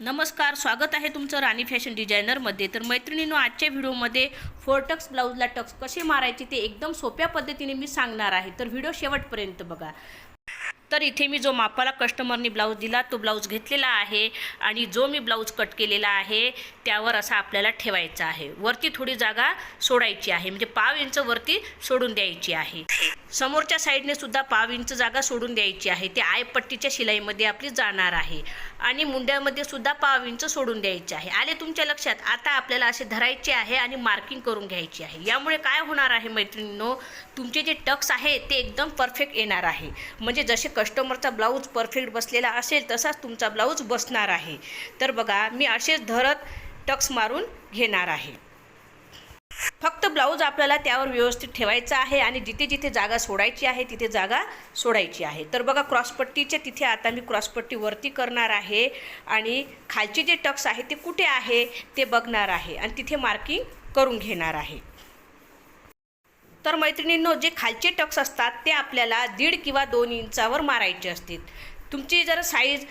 नमस्कार स्वागत आहे तुमचं राणी फॅशन डिझायनरमध्ये. तर मैत्रिणींनो आजच्या व्हिडिओमध्ये फोर टक्स ब्लाऊजला टक्स कसे मारायचे ते एकदम सोप्या पद्धतीने मी सांगणार आहे. तर व्हिडिओ शेवटपर्यंत बघा. तर इथे मी जो मापाला कस्टमरनी ब्लाऊज दिला तो ब्लाऊज घेतलेला आहे आणि जो मी ब्लाऊज कट केलेला आहे त्यावर असा आपल्याला ठेवायचा आहे. वरती थोडी जागा सोडायची आहे. म्हणजे पाव इंच वरती सोडून द्यायची आहे. समोरच्या साईडने सुद्धा पाव इंच जागा सोडून द्यायची आहे. ते आयपट्टीच्या शिलाईमध्ये आपली जाणार आहे. आणि मुंड्यामध्ये सुद्धा पाव इंच सोडून द्यायचे आहे. आले तुमच्या लक्षात? आता आपल्याला असे धरायचे आहे आणि मार्किंग करून घ्यायची आहे. यामुळे काय होणार आहे मैत्रिणींनो? तुमचे जे टक्स आहे ते एकदम परफेक्ट येणार आहे. म्हणजे जसे कस्टमरचा ब्लाऊज परफेक्ट बसलेला असेल तसाच तुमचा ब्लाऊज बसणार आहे. तर बघा मी असेच धरत टक्स मारून घेणार आहे. फक्त ब्लाऊज आपल्याला त्यावर व्यवस्थित ठेवायचा आहे आणि जिथे जिथे जागा सोडायची आहे तिथे जागा सोडायची आहे. तर बघा क्रॉसपट्टीच्या तिथे आता मी क्रॉसपट्टी वरती करणार आहे आणि खालचे जे टक्स आहे ते कुठे आहे ते बघणार आहे आणि तिथे मार्किंग करून घेणार आहे. तर मैत्रिणींनो जे खालचे टक्स असतात ते आपल्याला दीड किंवा दोन इंचावर मारायचे असतील. तुमची जर साईज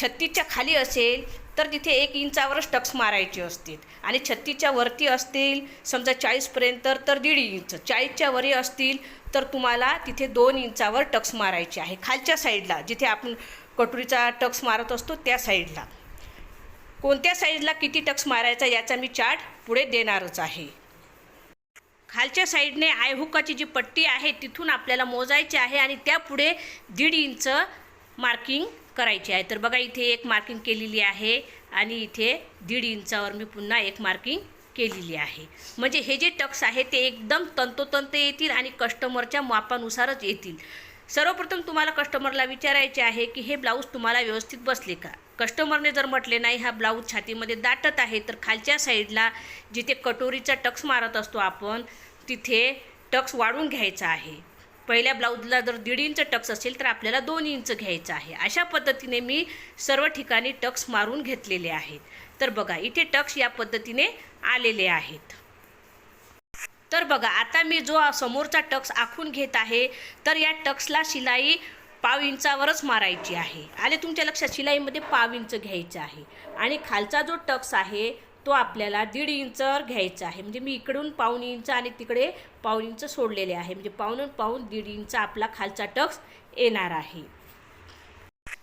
छत्तीसच्या खाली असेल तर तिथे एक इंचावरच टक्स मारायचे असतील. आणि छत्तीसच्या वरती असतील समजा चाळीसपर्यंत तर दीड इंच. चाळीसच्या वरी असतील तर तुम्हाला तिथे दोन इंचावर टक्स मारायचे आहे. खालच्या साईडला जिथे आपण कटोरीचा टक्स मारत असतो त्या साईडला कोणत्या साईजला किती टक्स मारायचा याचा मी चार्ट पुढे देणारच आहे. खालच्या साईडने आयहुकाची जी पट्टी आहे तिथून आपल्याला मोजायची आहे आणि त्यापुढे दीड इंच मार्किंग करायची आहे. तर बघा इथे एक मार्किंग केलेली आहे आणि इथे दीड इंचावर मी पुन्हा एक मार्किंग केलेली आहे. म्हणजे हे जे टक्स आहे ते एकदम तंतोतंत येतील आणि कस्टमरच्या मापानुसारच येतील. सर्वप्रथम तुम्हाला कस्टमरला विचारायचे आहे की हे ब्लाऊज तुम्हाला व्यवस्थित बसले का? कस्टमरने जर म्हटले नाही हा ब्लाऊज छातीमध्ये दाटत आहे तर खालच्या साईडला जिथे कटोरीचा टक्स मारत असतो आपण तिथे टक्स वाढून घ्यायचा आहे. पहिल्या ब्लाऊजला जर दीड इंच टक्स असेल तर आपल्याला दोन इंच घ्यायचं आहे. अशा पद्धतीने मी सर्व ठिकाणी टक्स मारून घेतलेले आहेत. तर बघा इथे टक्स या पद्धतीने आलेले आहेत. तर बघा आता मी जो समोरचा टक्स आखून घेत आहे तर या टक्सला शिलाई पाव इंचावरच मारायची आहे. आले तुमच्या लक्षात शिलाईमध्ये पाव इंच घ्यायचं आहे. आणि खालचा जो टक्स आहे तो आपल्याला दीड इंचवर घ्यायचा आहे. म्हणजे मी इकडून पाऊन इंच आणि तिकडे पाऊन इंच सोडलेले आहे. म्हणजे पाऊन पाऊन दीड इंच आपला खालचा टक्स येणार आहे.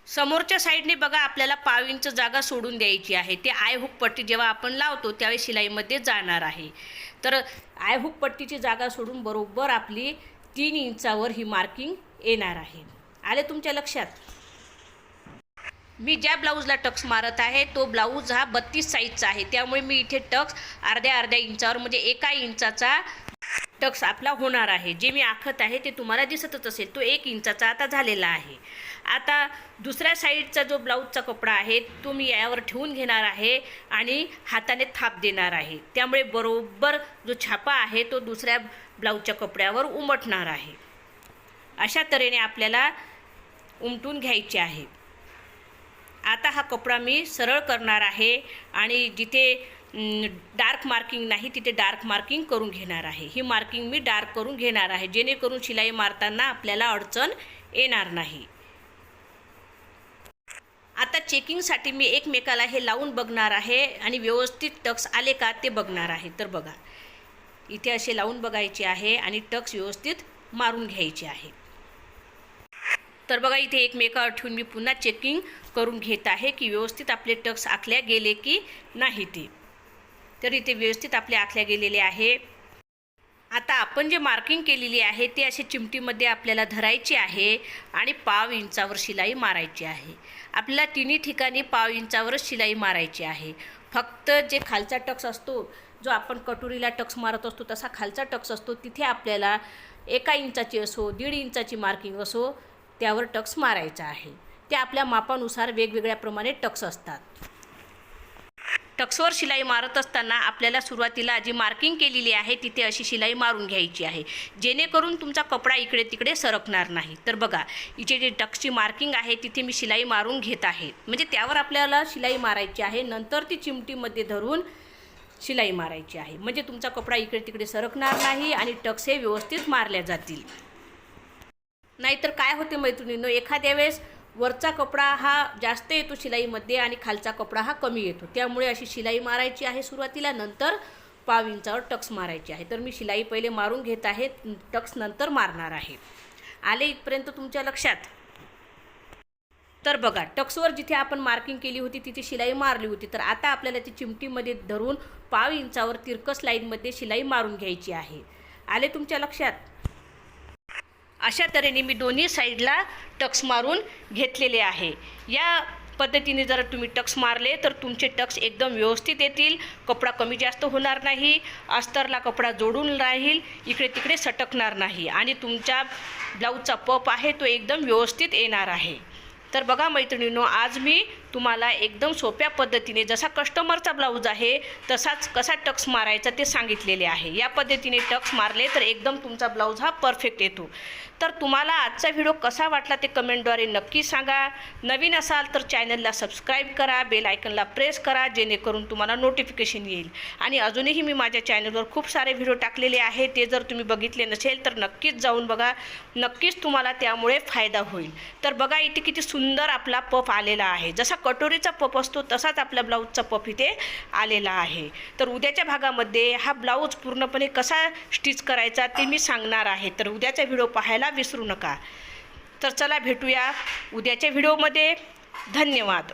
समोरच्या साईडने बघा आपल्याला पाव इंच जागा सोडून द्यायची आहे. ते आय हुक पट्टी जेव्हा आपण लावतो त्यावेळी शिलाईमध्ये जाणार आहे. तर आयहुक पट्टीची जागा सोडून बरोबर आपली तीन इंचावर ही मार्किंग येणार आहे. आले तुमच्या लक्षात? मी ज्या ब्लाऊजला टक्स मारत आहे तो ब्लाऊज हा बत्तीस साईजचा आहे. त्यामुळे मी इथे टक्स अर्ध्या अर्ध्या इंचावर म्हणजे एका इंचाचा टक्स आपला होणार आहे. जे मी आखत आहे ते तुम्हाला दिसतच असेल. तो एक इंचाचा आता झालेला आहे. आता दुसऱ्या साईडचा जो ब्लाऊजचा कपडा आहे तो मी यावर ठेवून घेणार आहे आणि हाताने थाप देणार आहे. त्यामुळे बरोबर जो छापा आहे तो दुसऱ्या ब्लाऊजच्या कपड्यावर उमटणार आहे. अशा तऱ्हेने आपल्याला उमटून घ्यायचे आहे. आता हा कपडा मी सरळ करणार आहे आणि जिथे डार्क मार्किंग नाही तिथे डार्क मार्किंग करून घेणार आहे. ही मार्किंग मी डार्क करून घेणार आहे. जेणेकरून शिलाई मारताना आपल्याला अडचण येणार नाही. आता चेकिंगसाठी मी एकमेकाला हे लावून बघणार आहे आणि व्यवस्थित टक्स आले का ते बघणार आहे. तर बघा. इथे असे लावून बघायचे आहे आणि टक्स व्यवस्थित मारून घ्यायचे आहे. तर बघा इथे एकमेकावर ठेवून मी पुन्हा चेकिंग करून घेत आहे की व्यवस्थित आपले टक्स आखल्या गेले की नाही ते. तर इथे व्यवस्थित आपले आखल्या गेलेले आहे. आता आपण जे मार्किंग केलेली आहे ते अशी चिमटीमध्ये आपल्याला धरायची आहे आणि पाव इंचावर शिलाई मारायची आहे. आपल्याला तिन्ही ठिकाणी पाव इंचावरच शिलाई मारायची आहे. फक्त जे खालचा टक्स असतो जो आपण कटोरीला टक्स मारत असतो तसा खालचा टक्स असतो तिथे आपल्याला एका इंचाची असो दीड इंचाची मार्किंग असो त्यावर टक्स मारायचा आहे. ते आपल्या मापानुसार वेगवेगळ्या प्रमाणे टक्स असतात. टक्सवर शिलाई मारत असताना आपल्याला सुरुवातीला जी मार्किंग केलेली आहे तिथे अशी शिलाई मारून घ्यायची आहे. जेणेकरून तुमचा कपडा इकडे तिकडे सरकणार नाही. तर बघा इथे जे टक्सची मार्किंग आहे तिथे मी शिलाई मारून घेत आहे. म्हणजे त्यावर आपल्याला शिलाई मारायची आहे. नंतर ती चिमटीमध्ये धरून शिलाई मारायची आहे. म्हणजे तुमचा कपडा इकडे तिकडे सरकणार नाही आणि टक्स हे व्यवस्थित मारल्या जातील. नाहीतर काय होते मैत्रिणींनो एखाद्या वेळेस वरचा कपडा हा जास्त येतो शिलाईमध्ये आणि खालचा कपडा हा कमी येतो. त्यामुळे अशी शिलाई मारायची आहे सुरुवातीला नंतर पाव इंचावर टक्स मारायची आहे. तर मी शिलाई पहिले मारून घेत आहे टक्स नंतर मारणार आहे. आले इथपर्यंत तुमच्या लक्षात? तर बघा टक्सवर जिथे आपण मार्किंग केली होती तिथे शिलाई मारली होती. तर आता आपल्याला ती चिमटीमध्ये धरून पाव इंचावर तिरकस लाईनमध्ये शिलाई मारून घ्यायची आहे. आले तुमच्या लक्षात? अशा तऱ्हेने मी दोन्ही साईडला टक्स मारून घेतलेले आहे. या पद्धतीने जर तुम्ही टक्स मारले तर तुमचे टक्स एकदम व्यवस्थित येतील. कपडा कमी जास्त होणार नाही अस्तरला कपडा जोडून राहील इकडे तिकडे सटकणार नाही आणि तुमच्या ब्लाऊजचा पप आहे तो एकदम व्यवस्थित येणार आहे. तर बघा मैत्रिणींनो आज मी तुम्हाला एकदम सोप्या पद्धतीने जसा कस्टमरचा ब्लाऊज आहे तसाच कसा टक्स मारायचा ते सांगितलेले आहे. या पद्धतीने टक्स मारले तर एकदम तुमचा ब्लाऊज हा परफेक्ट येतो. तर तुम्हाला आजचा व्हिडिओ कसा वाटला ते कमेंटद्वारे नक्की सांगा. नवीन असाल तर चॅनलला सबस्क्राईब करा बेल आयकनला प्रेस करा जेणेकरून तुम्हाला नोटिफिकेशन येईल. आणि अजूनही मी माझ्या चॅनलवर खूप सारे व्हिडिओ टाकलेले आहे ते जर तुम्ही बघितले नसेल तर नक्कीच जाऊन बघा. नक्कीच तुम्हाला त्यामुळे फायदा होईल. तर बघा इथे किती सुंदर आपला पफ आलेला आहे. जसा कटोरीचा पप असतो तसाच आपल्या ब्लाऊजचा पप इथे आलेला आहे. तर उद्याच्या भागामध्ये हा ब्लाऊज पूर्णपणे कसा स्टिच करायचा ते मी सांगणार आहे. तर उद्याचा व्हिडिओ पाहायला विसरू नका. तर चला भेटूया उद्याच्या व्हिडिओमध्ये. धन्यवाद.